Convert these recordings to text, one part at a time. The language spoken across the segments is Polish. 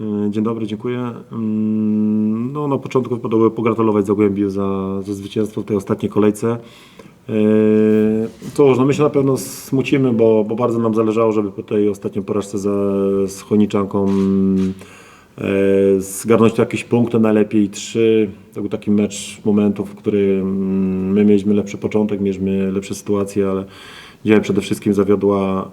E, Dzień dobry, dziękuję. Mm, No, na początku podobało pogratulować Zagłębiu za, za zwycięstwo w tej ostatniej kolejce. E, Cóż, no my się na pewno smucimy, bo, bo bardzo nam zależało, żeby po tej ostatniej porażce za, z Choniczanką mm, e, zgarnąć tu jakieś punkty, najlepiej trzy. To był taki mecz momentów, w którym mm, my mieliśmy lepszy początek, mieliśmy lepsze sytuacje, ale Dzisiaj przede wszystkim zawiodła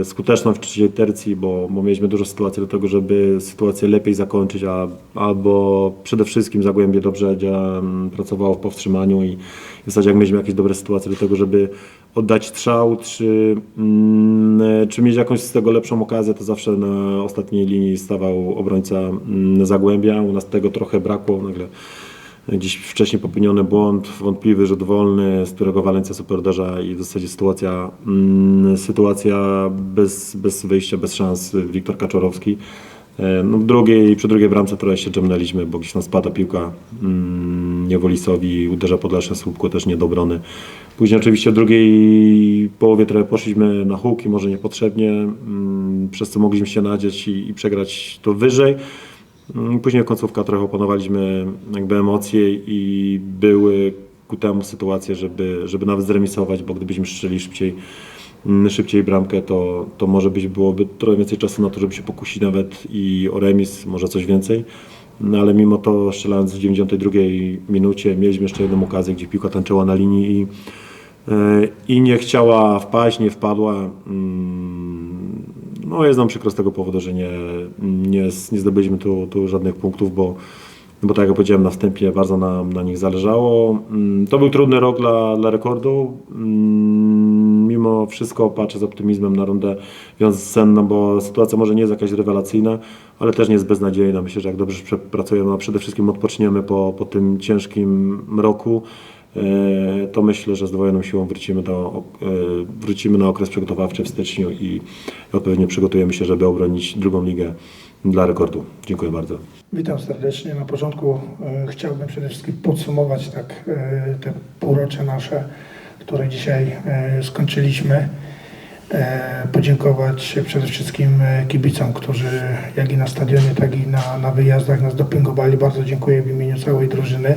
e, skuteczność w trzeciej tercji, bo, bo mieliśmy dużo sytuacji do tego, żeby sytuację lepiej zakończyć, a, albo przede wszystkim Zagłębie dobrze dzia- m, pracowało w powstrzymaniu i w zasadzie jak mieliśmy jakieś dobre sytuacje do tego, żeby oddać strzał, czy, mm, e, czy mieć jakąś z tego lepszą okazję, to zawsze na ostatniej linii stawał obrońca mm, Zagłębia. U nas tego trochę brakło nagle. Dziś wcześniej popełniony błąd, wątpliwy rzut wolny, z którego Walencja super uderza i w zasadzie sytuacja, mm, sytuacja bez, bez wyjścia, bez szans Wiktor Kaczorowski. E, No w drugiej, przy drugiej bramce trochę się dżemnęliśmy, bo gdzieś tam spada piłka mm, Niewolisowi, uderza Podlasze słupko też nie do obrony. Później oczywiście w drugiej połowie trochę poszliśmy na huki, może niepotrzebnie, mm, przez co mogliśmy się nadzieć i, i przegrać to wyżej. Mm, Później końcówka trochę opanowaliśmy jakby emocje i były ku temu sytuacje, żeby, żeby nawet zremisować, bo gdybyśmy strzeli szybciej, mm, szybciej bramkę, to, to może być byłoby trochę więcej czasu na to, żeby się pokusić nawet i o remis, może coś więcej. No ale mimo to strzelając w 92 minucie mieliśmy jeszcze jedną okazję, gdzie piłka tańczyła na linii i, e, i nie chciała wpaść, nie wpadła. No jest nam przykro z tego powodu, że nie, nie, nie zdobyliśmy tu, tu żadnych punktów, bo, bo tak jak powiedziałem na wstępie, bardzo nam na nich zależało. Mm, To był trudny rok dla, dla rekordu. Mm, Mimo wszystko patrzę z optymizmem na rundę wiosenną, bo sytuacja może nie jest jakaś rewelacyjna, ale też nie jest beznadziejna. Myślę, że jak dobrze przepracujemy, a przede wszystkim odpoczniemy po, po tym ciężkim roku, to myślę, że z dwojoną siłą wrócimy, do, e, wrócimy na okres przygotowawczy w styczniu i odpowiednio przygotujemy się, żeby obronić drugą ligę dla rekordu. Dziękuję bardzo. Witam serdecznie. Na początku e, chciałbym przede wszystkim podsumować tak e, te półrocze nasze, które dzisiaj e, skończyliśmy. E, podziękować przede wszystkim e, kibicom, którzy jak i na stadionie, tak i na, na wyjazdach nas dopingowali. Bardzo dziękuję w imieniu całej drużyny.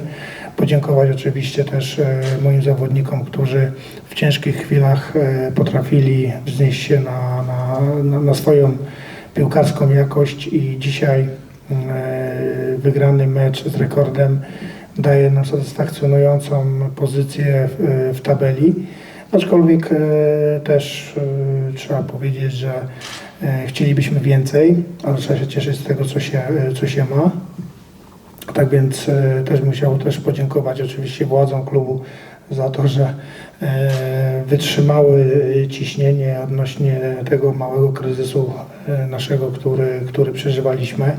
Podziękować oczywiście też e, moim zawodnikom, którzy w ciężkich chwilach e, potrafili wznieść się na, na, na, swoją piłkarską jakość i dzisiaj e, wygrany mecz z rekordem daje nam satysfakcjonującą pozycję w, w tabeli. Aczkolwiek też trzeba powiedzieć, że chcielibyśmy więcej, ale trzeba się cieszyć z tego, co się, co się ma. Tak więc e, też chciał też podziękować oczywiście władzom klubu za to, że e, wytrzymały ciśnienie odnośnie tego małego kryzysu e, naszego, który, który przeżywaliśmy.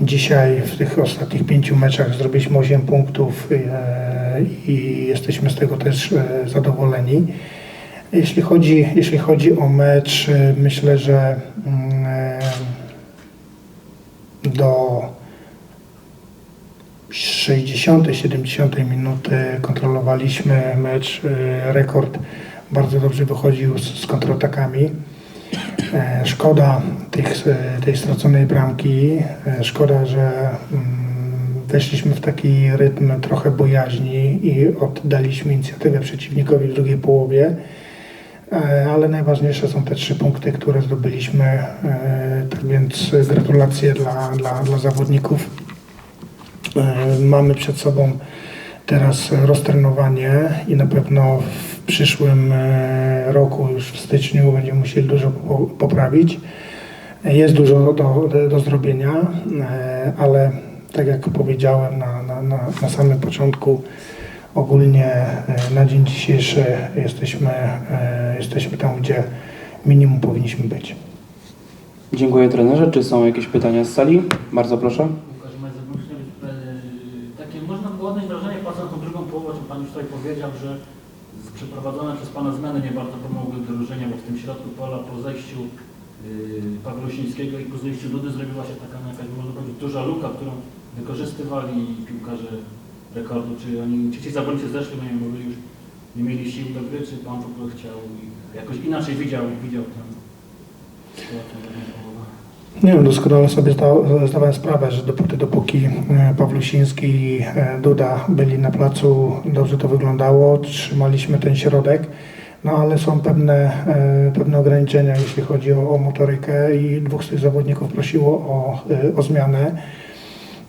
Dzisiaj w tych ostatnich pięciu meczach zrobiliśmy 8 punktów i jesteśmy z tego też zadowoleni. Jeśli chodzi, jeśli chodzi o mecz, myślę, że mm, e, do 60-70 minuty kontrolowaliśmy mecz. e, Rekord bardzo dobrze wychodził z, z kontratakami. E, Szkoda tych, tej straconej bramki. E, Szkoda, że mm, weszliśmy w taki rytm trochę bojaźni i oddaliśmy inicjatywę przeciwnikowi w drugiej połowie. E, Ale najważniejsze są te trzy punkty, które zdobyliśmy. Tak więc gratulacje dla, dla, dla zawodników. E, Mamy przed sobą teraz roztrenowanie i na pewno w przyszłym e, roku, już w styczniu, będziemy musieli dużo po- poprawić. Jest dużo do, do, zrobienia, e, ale tak jak powiedziałem na, na, na, na samym początku, ogólnie na dzień dzisiejszy jesteśmy, jesteśmy tam, gdzie minimum powinniśmy być. Dziękuję trenerze. Czy są jakieś pytania z sali? Bardzo proszę. Powiedział, że przeprowadzone przez Pana zmiany nie bardzo pomogły drużynie, bo w tym środku pola po zejściu yy, Pawlosińskiego i po zejściu Dudy zrobiła się taka no, jakaś, można powiedzieć, duża luka, którą wykorzystywali piłkarze rekordu, czy oni, czy ci zawodnicy zeszli, no nie mówili już, nie mieli sił do gry, czy Pan w ogóle chciał ich jakoś inaczej widział, widział połowę. Nie wiem, doskonale sobie zda- zdawałem sprawę, że dopóty, dopóki e, Pawlusiński i e, Duda byli na placu, dobrze to wyglądało, trzymaliśmy ten środek, no ale są pewne, e, pewne ograniczenia, jeśli chodzi o, o motorykę i dwóch z tych zawodników prosiło o, o zmianę.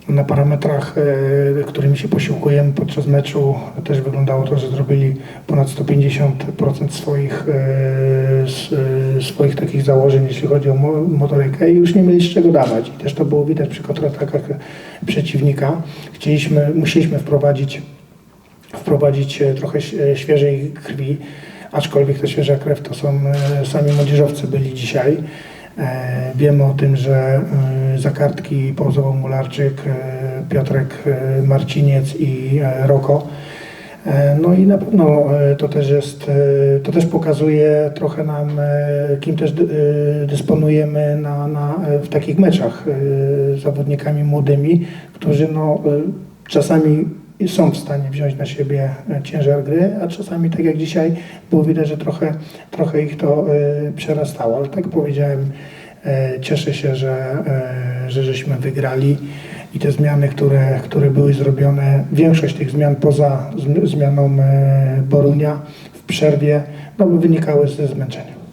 Na parametrach, e, którymi się posiłkujemy podczas meczu, też wyglądało to, że zrobili ponad 150% swoich, e, e, swoich takich założeń, jeśli chodzi o mo- motorykę i już nie mieli z czego dawać. I też to było widać przy kontratakach przeciwnika. Chcieliśmy, musieliśmy wprowadzić, wprowadzić trochę świeżej krwi, aczkolwiek ta świeża krew to są sami młodzieżowcy byli dzisiaj. Wiemy o tym, że za kartki pauzował Mularczyk, e, Piotrek e, Marciniec i e, Roko. No i na pewno to też jest, to też pokazuje trochę nam, kim też dy- dysponujemy na, na, w takich meczach zawodnikami młodymi, którzy no, czasami są w stanie wziąć na siebie ciężar gry, a czasami tak jak dzisiaj było widać, że trochę, trochę ich to przerastało. Ale tak powiedziałem, cieszę się, że, e, że żeśmy wygrali i te zmiany, które, które były zrobione, większość tych zmian poza zm- zmianą e, Borunia w przerwie, no, wynikały ze zmęczenia.